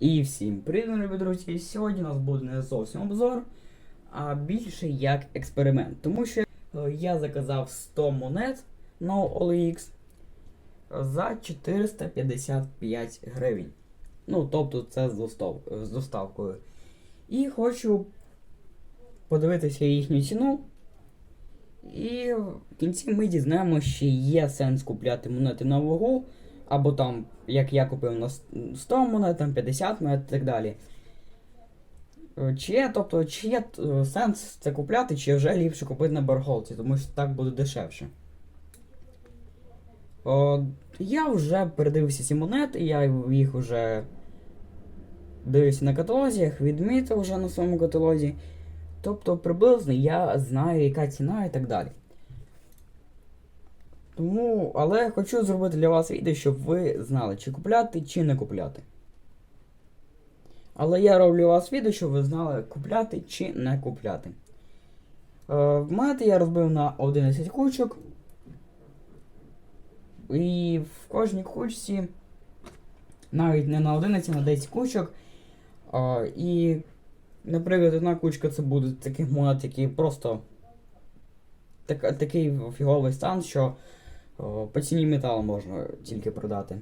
І всім привіт, любі друзі! Сьогодні у нас буде не зовсім обзор, а більше як експеримент. Тому що е, я заказав 100 монет на OLX за 455 гривень. Ну, тобто це з, достав, з доставкою. І хочу подивитися їхню ціну. І в кінці ми дізнаємося, чи є сенс купляти монети на вагу, або там, як я купив на 100 монет, там 50 монет і так далі. Е, Чи є, тобто, чи є е, сенс це купляти, чи вже ліпше купити на барголці, тому що так буде дешевше. О, я вже передивився ці монети, я їх вже дивився на каталозі, відмітив вже на своєму каталозі. Тобто приблизно я знаю, яка ціна і так далі. Тому, але хочу зробити для вас відео, щоб ви знали, чи купляти, чи не купляти. Але я роблю вас відео, щоб ви знали, купляти чи не купляти. Е, монети я розбив на 11 кучок. І в кожній кучці, навіть не на 11, а на 10 кучок. Е, і Наприклад, одна кучка це буде таких монет, які просто так, такий фіговий стан, що по ціні металу можна тільки продати.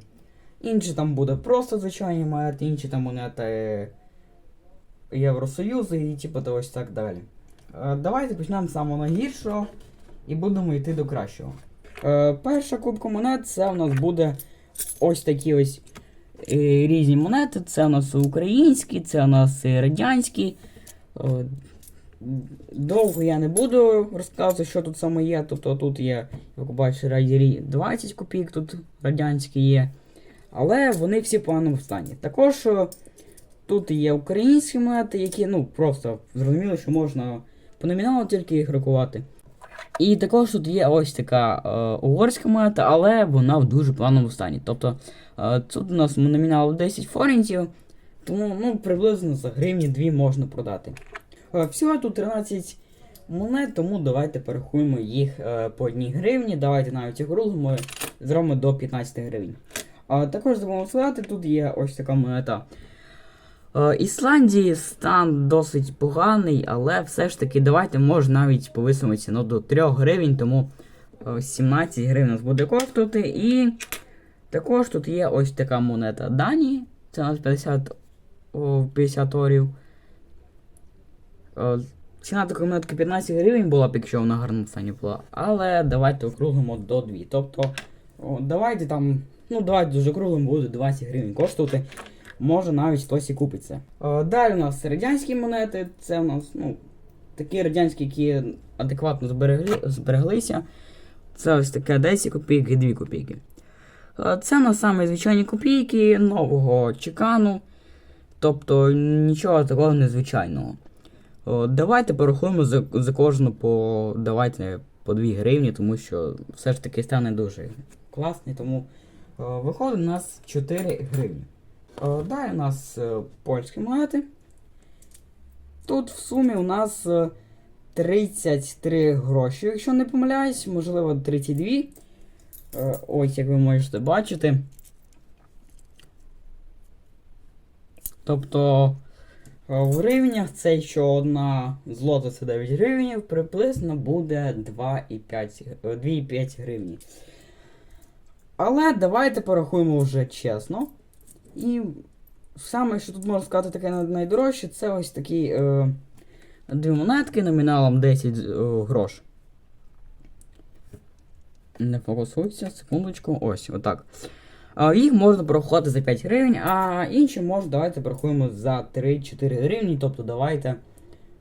Інші там буде просто звичайні монети, інші там монети Євросоюзу і типу то ось так далі. Е, давайте почнемо з самого найгіршого і будемо йти до кращого. Е, перша кубка монет це у нас буде ось такі ось е, різні монети. Це у нас українські, це у нас радянські. Довго я не буду розказувати, що тут саме є. Тобто тут є, як ви бачите, радірі 20 копійок, тут радянські є. Але вони всі в поганому стані. Також е, тут є українські монети, які ну просто зрозуміло, що можна по номіналу тільки їх рахувати. І також тут є ось така е, угорська монета, але вона в дуже поганому стані. Тобто е, тут у нас номінал 10 форінтів, тому ну, приблизно за гривні 2 можна продати. Е, всього тут 13 монет, тому давайте порахуємо їх е, по 1 гривні. Давайте навіть їх розуму зробимо до 15 гривень. Також забув сказати, тут є ось така монета. Е, Ісландії стан досить поганий, але все ж таки давайте може навіть повисимо ціну до 3 гривень, тому е, 17 гривень нас буде коштувати. І також тут є ось така монета Данії. Це у нас 50 50 орів. Е, Ціна такої монетки 15 гривень була якщо вона в гарному стані була. Але давайте округлимо до 2. Тобто, давайте там, ну давайте дуже округлимо буде 20 гривень коштувати. Може навіть хтось і купить це. Е, Далі у нас радянські монети. Це у нас ну, такі радянські, які адекватно зберегли, збереглися. Це ось таке 10 копійок і 2 копійки. Це на саме звичайні копійки нового чекану. Тобто нічого такого незвичайного. Давайте порахуємо за, за кожну по давайте по 2 гривні, тому що все ж таки стане дуже класний. Тому виходить у нас 4 гривні. Далі у нас е, польські монети. Тут в сумі у нас е, 33 гроші, якщо не помиляюсь, можливо 32. Е, Ось, як ви можете бачити. Тобто е, в гривнях це що одна злота це 9 гривень, приблизно буде 2,5 е, 2,5 гривні. Але давайте порахуємо вже чесно. І саме, що тут можна сказати таке найдорожче, це ось такі е, дві монетки номіналом 10 е, грош. Не фокусується, секундочку. Ось, отак. Їх можна порахувати за 5 гривень, а інші можна, давайте порахуємо за 3-4 гривні. Тобто давайте.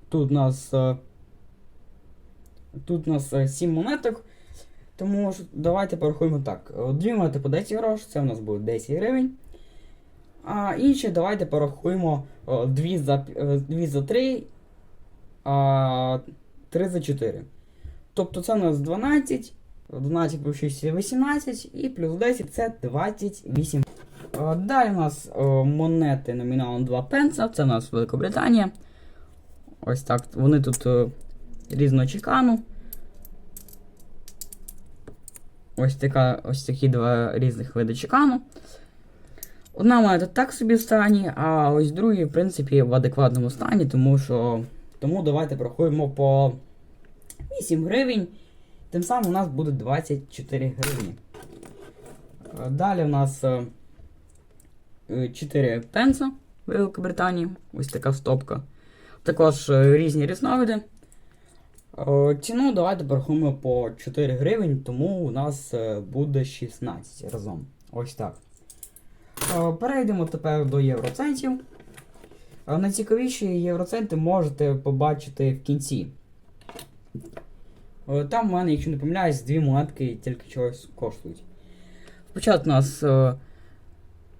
Тут у нас. е, Тут у нас 7 монеток. Тому давайте порахуємо так. Е, Дві монети по 10 грош, це у нас буде 10 гривень. А інші давайте порахуємо 2 за, 2 за 3, а 3 за 4. Тобто це у нас 12. 12 плюс 6 18 і плюс 10 це 28. Е, Далі у нас е, монети номіналом 2 пенса, це у нас Великобританія. Ось так. Вони тут е, різного чекану. Ось, така, ось такі два різних види чекану. Одна монета так собі в стані, а ось другі, в принципі, в адекватному стані, тому що. Тому давайте порахуємо по 8 гривень. Тим самим у нас буде 24 гривні. Е, Далі в нас е, е, 4 пенса Великобританії. Ось така стопка. Також е, різні різновиди. Е, Ціну давайте порахуємо по 4 гривень, тому у нас е, буде 16 разом. Ось так. Е, Перейдемо тепер до євроцентів. Е, Найцікавіші євроценти можете побачити в кінці. Е, Там в мене, якщо не помиляюсь, дві монетки тільки чогось коштують. Спочатку у нас е,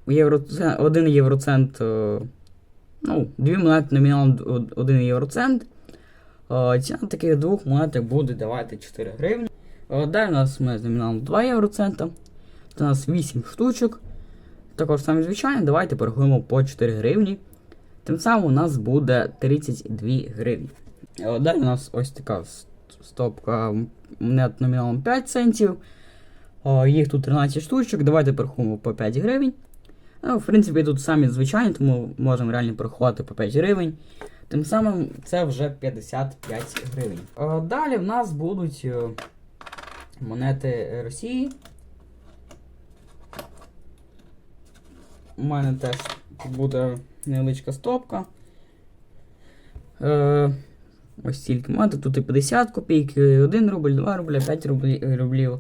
євроцент, один євроцент, е, ну, дві монети номіналом 1 євроцент. Ціна таких двох монеток буде давайте 4 гривні. Далі у нас з номіналом 2 євроцента. Це у нас 8 штучок. Також саме звичайно, давайте порахуємо по 4 гривні. Тим самим у нас буде 32 гривні. Далі у нас ось така стопка монет номіналом 5 центів. Е, Їх тут 13 штучок. Давайте порахуємо по 5 гривень. Ну, в принципі, тут самі звичайні, тому можемо реально порахувати по 5 гривень. Тим самим це вже 55 гривень. Е, Далі в нас будуть е, монети Росії. У мене теж буде невеличка стопка. Е, ось стільки монет. Тут і 50 копійок, 1 рубль, 2 рубля, 5 рублі, рублів.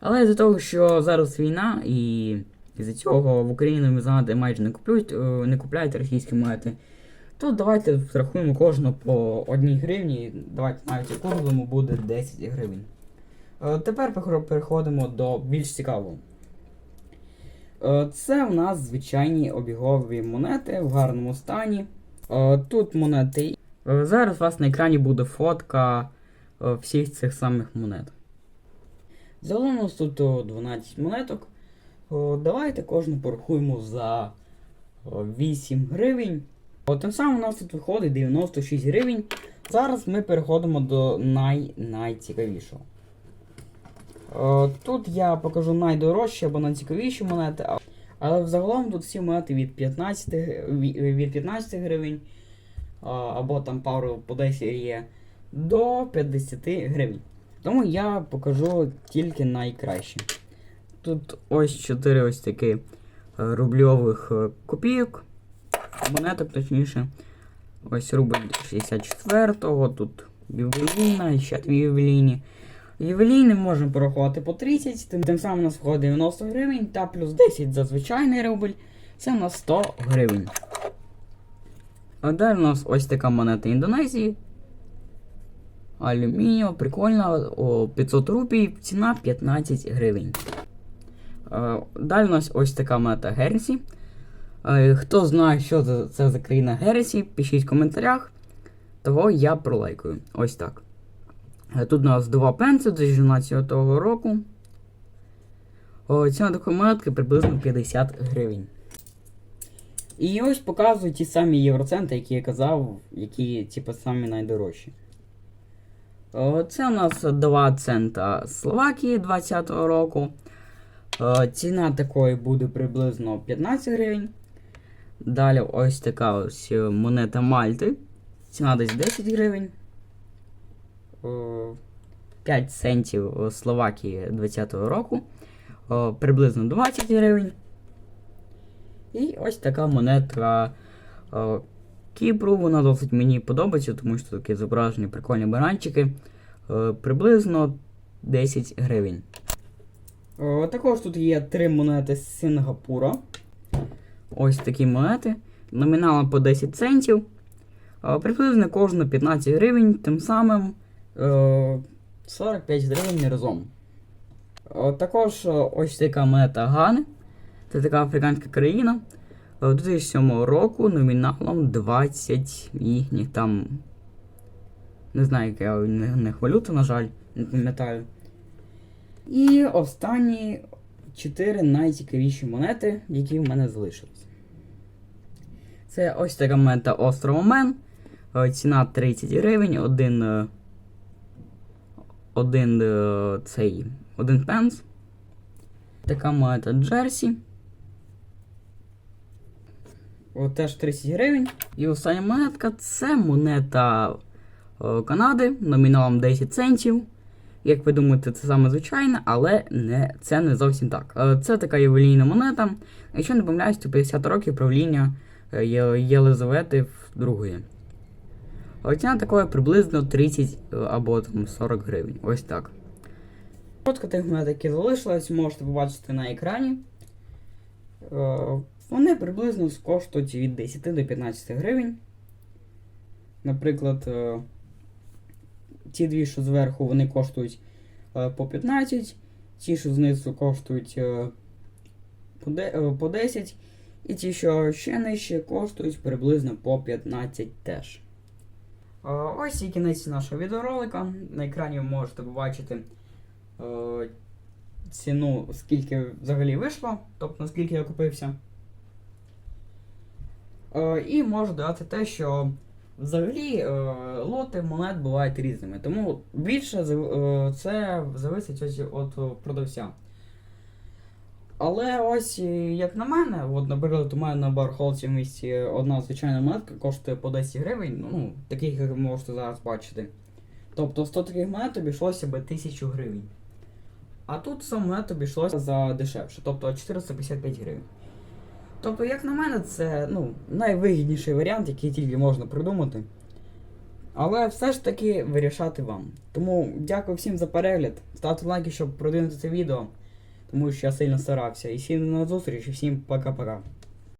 Але з-за того, що зараз війна і з-за цього в Україні монети майже не купують, е, не купляють російські монети, то давайте врахуємо кожну по одній гривні. Давайте навіть кожному буде 10 гривень. Е, Тепер переходимо до більш цікавого. Е, Це у нас звичайні обігові монети в гарному стані. Е, Тут монети. Е, Зараз у вас на екрані буде фотка е, всіх цих самих монет. Загалом у нас тут 12 монеток. Давайте кожну порахуємо за 8 гривень. Тим самим у нас тут виходить 96 гривень. Зараз ми переходимо до най найцікавішого. Е, Тут я покажу найдорожчі або найцікавіші монети, але взагалом тут всі монети від 15, від 15 гривень, або там пару по 10 є, до 50 гривень. Тому я покажу тільки найкращі. Тут ось 4 ось такі е, рубльових е, копійок, монеток точніше. Ось рубль 64-го, тут ювеліна, ще дві ювелійні. Ювелійні можемо порахувати по 30, тим, тим самим у нас входить 90 гривень та плюс 10 за звичайний рубль. Це у нас 100 гривень. А далі у нас ось така монета Індонезії. Алюмінієва, прикольна, о, 500 рупій, ціна 15 гривень. Далі у нас ось така монета Герсі. Хто знає, що це, за країна Герсі, пишіть в коментарях. Того я пролайкую. Ось так. Тут у нас два пенси 2012 року. О, ціна такої монетки приблизно 50 гривень. І ось показую ті самі євроценти, які я казав, які типу, самі найдорожчі. Це у нас 2 цента Словакії 2020 року. Е, Ціна такої буде приблизно 15 гривень. Далі ось така ось е, монета Мальти. Ціна десь 10 гривень. Е, 5 центів е, Словакії 2020 року. Е, Приблизно 20 гривень. І ось така монетка е, Кіпру. Вона досить мені подобається, тому що такі зображені прикольні баранчики. Е, Приблизно 10 гривень. Е, Також тут є три монети з Сингапура. Ось такі монети. Номіналом по 10 центів. Е, Приблизно кожна 15 гривень, тим самим е, 45 гривень разом. Е, Також е, ось така монета Гани. Це така африканська країна. Е, 2007 року номіналом 20 їхніх там. Не знаю, яка в них валюта, на жаль, не пам'ятаю. І останні 4 найцікавіші монети, які в мене залишились. Це ось така монета Острова Мен. Е, Ціна 30 гривень, один. е, Один цей. Один пенс. Така монета Джерсі. От теж 30 гривень. І остання монетка це монета е, Канади номіналом 10 центів. Як ви думаєте, це саме звичайне, але не, це не зовсім так. Е, Це така ювелійна монета. Якщо не помиляюсь, то 50 років правління е, Єлизавети II. Ціна такої приблизно 30 е, або там 40 гривень. Ось так. Коротко тих монет, які залишились, можете побачити на екрані. Вони приблизно коштують від 10 до 15 гривень. Наприклад, е, ті дві, що зверху, вони коштують е, по 15, ті, що знизу коштують е, по де- е, по 10, і ті, що ще нижче, коштують приблизно по 15 теж. Ось і кінець нашого відеоролика. На екрані ви можете побачити ціну, скільки взагалі вийшло, тобто наскільки я купився. Е, і можу додати те, що взагалі е, лоти монет бувають різними. Тому більше е, це зависить від продавця. Але ось, як на мене, от, наприклад, у мене на бархолці в місті одна звичайна монетка коштує по 10 гривень, ну, таких, як ви можете зараз бачити. Тобто 100 таких монет обійшлося би 1000 гривень. А тут 100 монет обійшлося за дешевше, тобто 455 гривень. Тобто, як на мене, це ну, найвигідніший варіант, який тільки можна придумати. Але все ж таки вирішати вам. Тому дякую всім за перегляд. Ставте лайки, щоб продвинути це відео. Тому що я сильно старався. І всім на зустріч, і всім пока-пока.